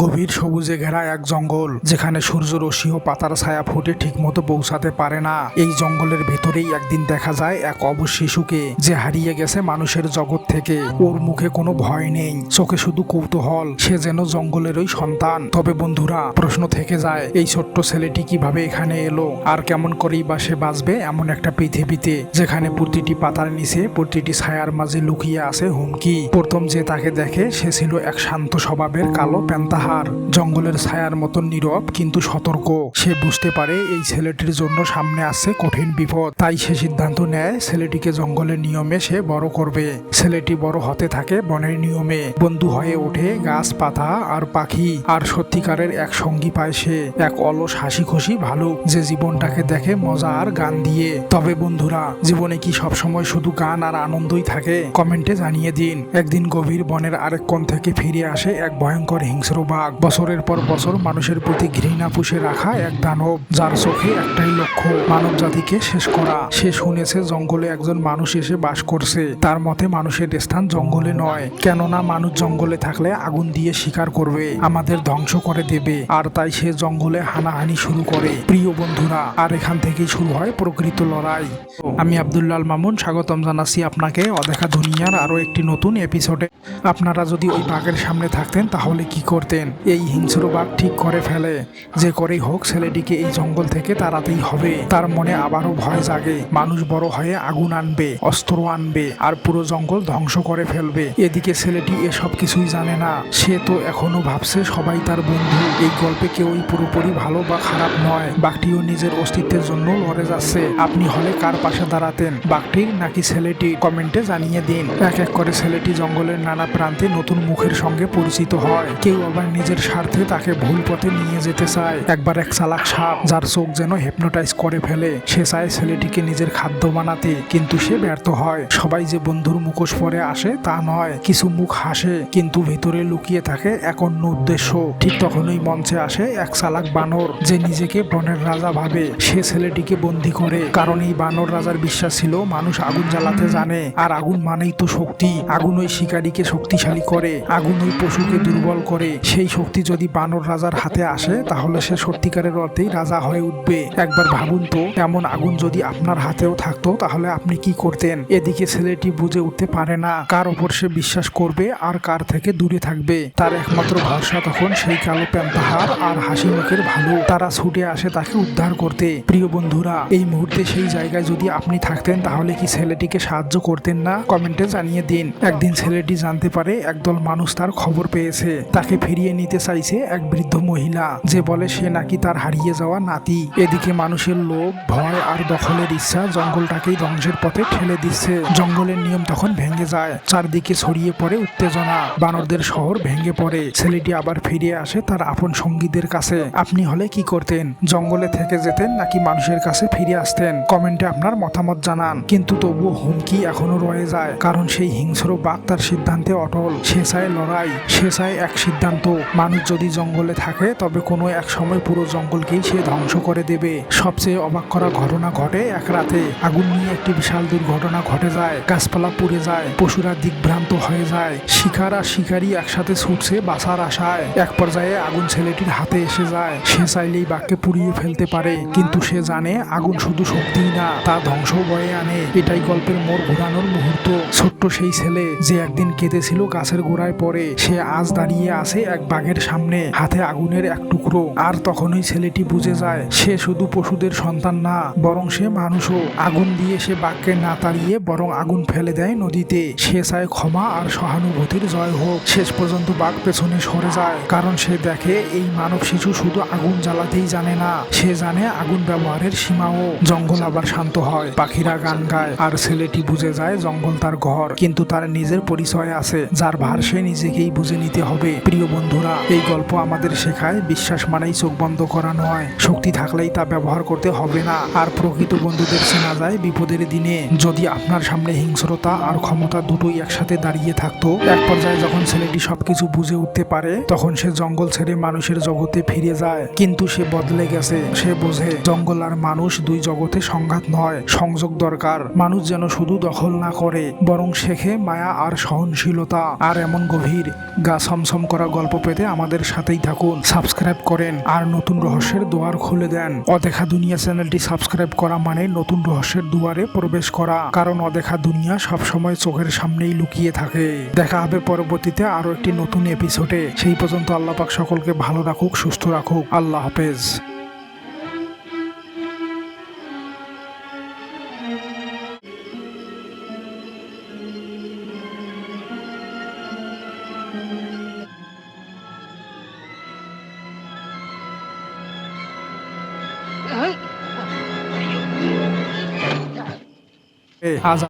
গভীর সবুজে ঘেরা এক জঙ্গল, যেখানে সূর্য, রশ্মি ও পাতার ছায়া ফুটে ঠিকমতো পৌঁছাতে পারে না। এই জঙ্গলের ভেতরেই একদিন দেখা যায় এক অবশ শিশুকে, যে হারিয়ে গেছে মানুষের জগৎ থেকে। ওর মুখে কোনো ভয় নেই, চোখে শুধু কৌতূহল, সে যেন জঙ্গলেরই সন্তান। তবে বন্ধুরা, প্রশ্ন থেকে যায়, এই ছোট্ট ছেলেটি কীভাবে এখানে এলো? আর কেমন করেই বা সে বাঁচবে এমন একটা পৃথিবীতে, যেখানে প্রতিটি পাতার নিচে, প্রতিটি ছায়ার মাঝে লুকিয়ে আছে হুমকি। প্রথম যে তাকে দেখে, সে ছিল এক শান্ত স্বভাবের কালো প্যান্তাহার জঙ্গলের ছায়ার মতন নীরব কিন্তু সতর্ক। সে বুঝতে পারে এই ছেলেটির জন্য সামনে আসছে কঠিন বিপদ। তাই সে সিদ্ধান্ত নেয় ছেলেটিকে জঙ্গলের নিয়মে সে বড় করবে। ছেলেটি বড় হতে থাকে বনের নিয়মে। বন্ধু হয়ে ওঠে গাছ, পাতা আর পাখি। আর সত্যিকারের এক সঙ্গী পায় সে। এক অলস হাসি খুশি ভালো যে জীবনটাকে দেখে মজা আর গান দিয়ে। তবে বন্ধুরা, জীবনে কি সবসময় শুধু গান আর আনন্দই থাকে? কমেন্টে জানিয়ে দিন। একদিন গভীর বনের আরেক কোণ থেকে ফিরে আসে এক ভয়ঙ্কর হিংস্র বাঘ বছরের পর বছর মানুষের প্রতি ঘৃণা পুষে রাখা এক দানব, যার চোখে একটাই লক্ষ্য মানব জাতিকে শেষ করা। সে শুনেছে জঙ্গলে একজন মানুষ এসে বাস করছে। তার মতে, মানুষের স্থান জঙ্গলে নয়। কেননা, মানুষ জঙ্গলে থাকলে আগুন দিয়ে শিকার করবে, আমাদের ধ্বংস করে দেবে। আর তাই সে জঙ্গলে হানাহানি শুরু করে। প্রিয় বন্ধুরা, আর এখান থেকেই শুরু হয় প্রকৃত লড়াই। আমি আব্দুল্লাল মামুন, স্বাগতম জানাচ্ছি আপনাকে অদেখা দুনিয়ার আরও একটি নতুন এপিসোডে। আপনারা যদি ওই বাঘের সামনে থাকতেন, তাহলে কি করতেন? এই হিংস্র বাঘ ঠিক করে ফেলে। যে করেই হোক, ছেলেটিকে এই জঙ্গল থেকে তাড়াতেই হবে। তার মনে আবারও ভয় জাগে। মানুষ বড় হয়ে আগুন আনবে, অস্ত্র আনবে, আর পুরো জঙ্গল ধ্বংস করে ফেলবে। এদিকে ছেলেটি এসব কিছুই জানে না। সে তো এখনও ভাবছে সবাই তার বন্ধু। এই গল্পে কেউই পুরোপুরি ভালো বা খারাপ নয়। বাঘটিও নিজের অস্তিত্বের জন্য লড়ে যাচ্ছে। আপনি হলে কার পাশে দাঁড়াতেন? বাঘটির নাকি ছেলেটি? কমেন্টে জানিয়ে দিন। এক এক করে ছেলেটি জঙ্গলের নানা প্রান্তে নতুন মুখের সঙ্গে পরিচিত হয়। কেউ আবার নিজের স্বার্থে তাকে ভুল পথে নিয়ে যেতে চায়। একবার এক চালাক সাপ, যার চোখ যেন হেপনোটাইজ করে ফেলে, সে চায় ছেলেটিকে নিজের খাদ্য বানাতে, কিন্তু সে ব্যর্থ হয়। সবাই যে বন্ধুর মুখোশ পরে আসে তা নয়, কিছু মুখ হাসে, কিন্তু ভেতরে লুকিয়ে থাকে এক অন্য উদ্দেশ্য। ঠিক তখনই মঞ্চে আসে এক চালাক বানর, যে নিজেকে বনের রাজা ভাবে। সে ছেলেটিকে বন্দি করে, কারণ এই বানর রাজার বিশ্বাস ছিল মানুষ আগুন জ্বালাতে জানে। আর আগুন মানেই তো শক্তি, আগুন ওই শিকারীকে শক্তিশালী করে, আগুন ওই পশুকে দুর্বল করে। সেই শক্তি যদি বানর রাজার হাতে আসে, তাহলে সে সত্যিকারের অর্থেই রাজা হয়ে উঠবে। একবার ভাবুন তো, এমন আগুন যদি আপনার হাতেও থাকতো, তাহলে আপনি কি করতেন? এদিকে ছেলেটি বুঝে উঠতে পারে না, কার ওপর সে বিশ্বাস করবে আর কার থেকে দূরে থাকবে। তার একমাত্র ভরসা তখন সেই কালো প্যান্তাহার আর হাসি মুখের ভালো। তারা ছুটে আসে তাকে উদ্ধার করতে। প্রিয় বন্ধুরা, এই মুহূর্তে সেই জায়গায় যদি আপনি থাকতেন, তাহলে কি ছেলেটিকে সাহায্য করতেন না? কমেন্টে জানিয়ে দিন। একদিন ছেলেটি জানতে পারে, একদল মানুষ তার খবর পেয়েছে। তাকে ফিরিয়ে নিতে চাইছে এক বৃদ্ধ মহিলা। যে বলে সে নাকি তার হারিয়ে যাওয়া নাতি। এদিকে মানুষের লোভ, ভয় আর দখলের ইচ্ছা জঙ্গলটাকেই ধ্বংসের পথে ঠেলে দিচ্ছে। জঙ্গলের নিয়ম তখন ভেঙে যায়। চারদিকে ছড়িয়ে পড়ে উত্তেজনা। বানরদের শহর ভেঙে পড়ে। ছেলেটি আবার ফিরে আসে তার আপন সঙ্গীদের কাছে। আপনি হলে কি করতেন? জঙ্গলে থেকে যেতেন নাকি মানুষের কাছে ফিরে আসতেন? কমেন্টে আপনার মতামত জানান। কিন্তু তবুও হুমকি এখনও রয়ে যায়। কারণ সেই হিংস্র বাঘ তার সিদ্ধান্তে অটল। সে চায় লড়াই। সে চায় এক সিদ্ধান্ত মানুষ যদি জঙ্গলে থাকে, তবে কোনো এক সময় পুরো জঙ্গলকেই সে ধ্বংস করে দেবে। সবচেয়ে অবাক করা ঘটনা ঘটে এক রাতে। আগুন নিয়ে একটি বিশাল দুর্ঘটনা ঘটে যায়। গাছপালা পুড়ে যায়, পশুরা দিগ্ভ্রান্ত হয়ে যায়। শিকার আর শিকারী একসাথে ছুটছে বাঁচার আশায়। এক পর্যায়ে আগুন ছেলেটির হাতে এসে যায়। সে চাইলেই বাঘকে পুড়িয়ে ফেলতে পারে, কিন্তু সে জানে আগুন শুধু শক্তিই না, তা ধ্বংস বয়ে আনে। এটাই গল্পের মোড় ঘোরানোর মুহূর্ত। ছোট্ট সেই ছেলে যে একদিন কেঁদেছিল গাছের গোড়ায় পড়ে, সে আজ দাঁড়িয়ে আছে এক বাঘের সামনে হাতে আগুনের এক টুকরো। আর তখনই ছেলেটি বুঝে যায়, সে শুধু পশুদের সন্তান না, বরং সে মানুষও। আগুন দিয়ে সে বাঘকে না তাড়িয়ে বরং আগুন ফেলে দেয় নদীতে। সে চায় ক্ষমা আর সহানুভূতির জয় হোক। শেষ পর্যন্ত বাঘ পেছনে সরে যায়, কারণ সে দেখে এই মানব শিশু শুধু আগুন জ্বালাতেই জানে না। সে জানে আগুন ব্যবহারের সীমাও। জঙ্গল আবার শান্ত হয়, পাখিরা গান গায়, আর ছেলেটি বুঝে যায় জঙ্গল তার ঘর। কিন্তু তার নিজের পরিচয় আছে, যার ভার সে নিজেকেই বুঝে নিতে হবে। প্রিয় বন্ধুরা, এই গল্প আমাদের শেখায় বিশ্বাস মানেই চোখ বন্ধ করা নয় শক্তি থাকলেই তা ব্যবহার করতে হবে না। আর প্রকৃত বন্ধুদের চেনা যায় বিপদের দিনে। যদি আপনার সামনে হিংস্রতা আর ক্ষমতা দুটোই একসাথে দাঁড়িয়ে থাকতো, এক পর্যায়ে যখন ছেলেটি সবকিছু বুঝে উঠতে পারে, তখন সে জঙ্গল ছেড়ে মানুষের জগতে ফিরে যায়। কিন্তু সে বদলে গেছে। সে বোঝে, জঙ্গল আর মানুষ দুই জগতে সংঘাত নয়, সংযোগ দরকার। মানুষ যেন শুধু দখল না করে, বরং শেখে মায়া আর সহনশীলতা। আর এমন গভীর, গা ছমছম করা গল্প পেতে আমাদের সাথেই থাকুন। সাবস্ক্রাইব করেন আর নতুন রহস্যের দুয়ার খুলে দেন। অদেখা দুনিয়া চ্যানেলটি সাবস্ক্রাইব করা মানে নতুন রহস্যের দুয়ারে প্রবেশ করা। কারণ অদেখা দুনিয়া সবসময় চোখের সামনেই লুকিয়ে থাকে। দেখা হবে পরবর্তীতে আরও একটি নতুন এপিসোডে সেই পর্যন্ত আল্লাহ পাক সকলকে ভালো রাখুক, সুস্থ রাখুক। আল্লাহ হাফেজ। আজ